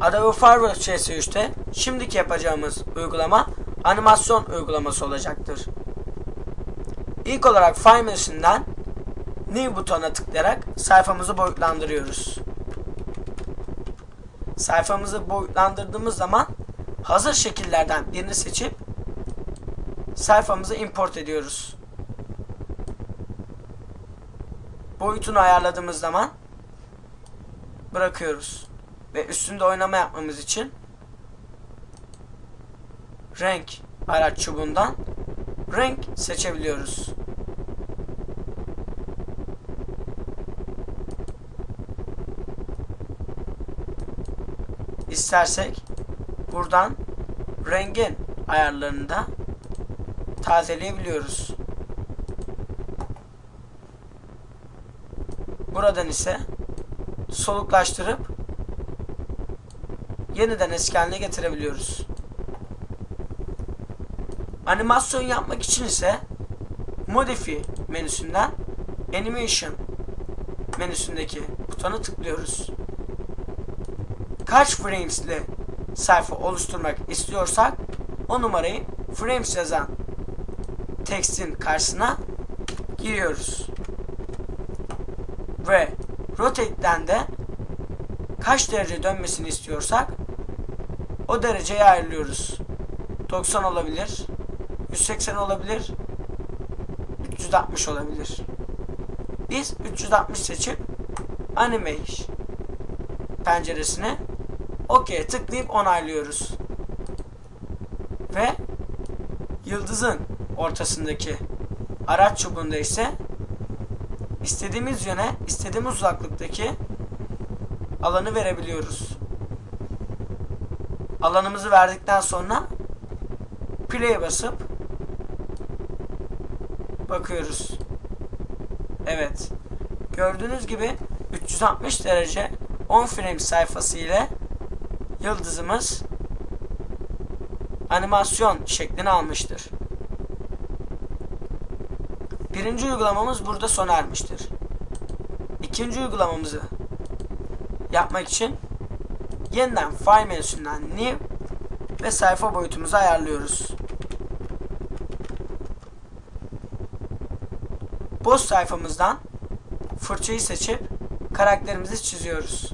Adobe Fireworks CS3'te şimdiki yapacağımız uygulama animasyon uygulaması olacaktır. İlk olarak File menüsünden New butonuna tıklayarak sayfamızı boyutlandırıyoruz. Sayfamızı boyutlandırdığımız zaman hazır şekillerden birini seçip sayfamızı import ediyoruz. Boyutunu ayarladığımız zaman bırakıyoruz. Ve üstünde oynama yapmamız için renk araç çubuğundan renk seçebiliyoruz. İstersek buradan rengin ayarlarını da tazeleyebiliyoruz. Buradan ise soluklaştırıp yeniden eski haline getirebiliyoruz. Animasyon yapmak için ise Modify menüsünden Animation menüsündeki butona tıklıyoruz. Kaç frames ile sayfa oluşturmak istiyorsak o numarayı frames yazan tekstin karşısına giriyoruz. Ve rotate'den de kaç derece dönmesini istiyorsak o dereceyi ayarlıyoruz. 90 olabilir, 180 olabilir, 360 olabilir. Biz 360 seçip Animation penceresine OK'ye tıklayıp onaylıyoruz. Ve yıldızın ortasındaki araç çubuğunda ise istediğimiz yöne, istediğimiz uzaklıktaki alanı verebiliyoruz. Alanımızı verdikten sonra play'e basıp bakıyoruz. Evet. Gördüğünüz gibi 360 derece 10 frame sayfası ile yıldızımız animasyon şeklini almıştır. Birinci uygulamamız burada sona ermiştir. İkinci uygulamamızı yapmak için yeniden File menüsünden New ve sayfa boyutumuzu ayarlıyoruz. Boş sayfamızdan fırçayı seçip karakterimizi çiziyoruz.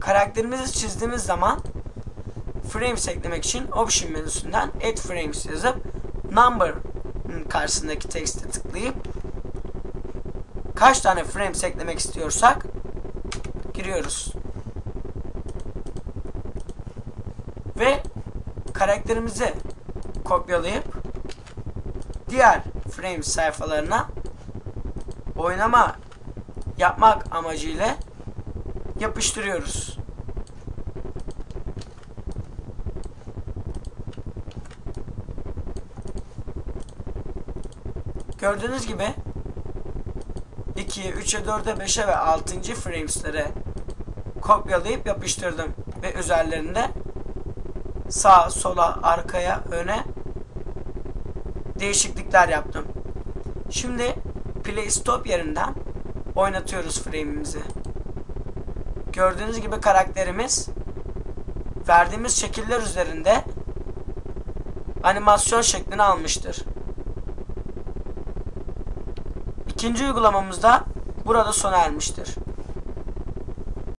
Karakterimizi çizdiğimiz zaman frames eklemek için option menüsünden add frames yazıp number karşısındaki tekste tıklayıp kaç tane frames eklemek istiyorsak giriyoruz. Ve karakterimizi kopyalayıp diğer frame sayfalarına oynama yapmak amacıyla yapıştırıyoruz. Gördüğünüz gibi 2'ye, 3'e, 4'e, 5'e ve 6. frameslere kopyalayıp yapıştırdım. Ve üzerlerinde sağa, sola, arkaya, öne değişiklikler yaptım. Şimdi play stop yerinden oynatıyoruz frame'imizi. Gördüğünüz gibi karakterimiz verdiğimiz şekiller üzerinde animasyon şeklini almıştır. İkinci uygulamamız da burada sona ermiştir.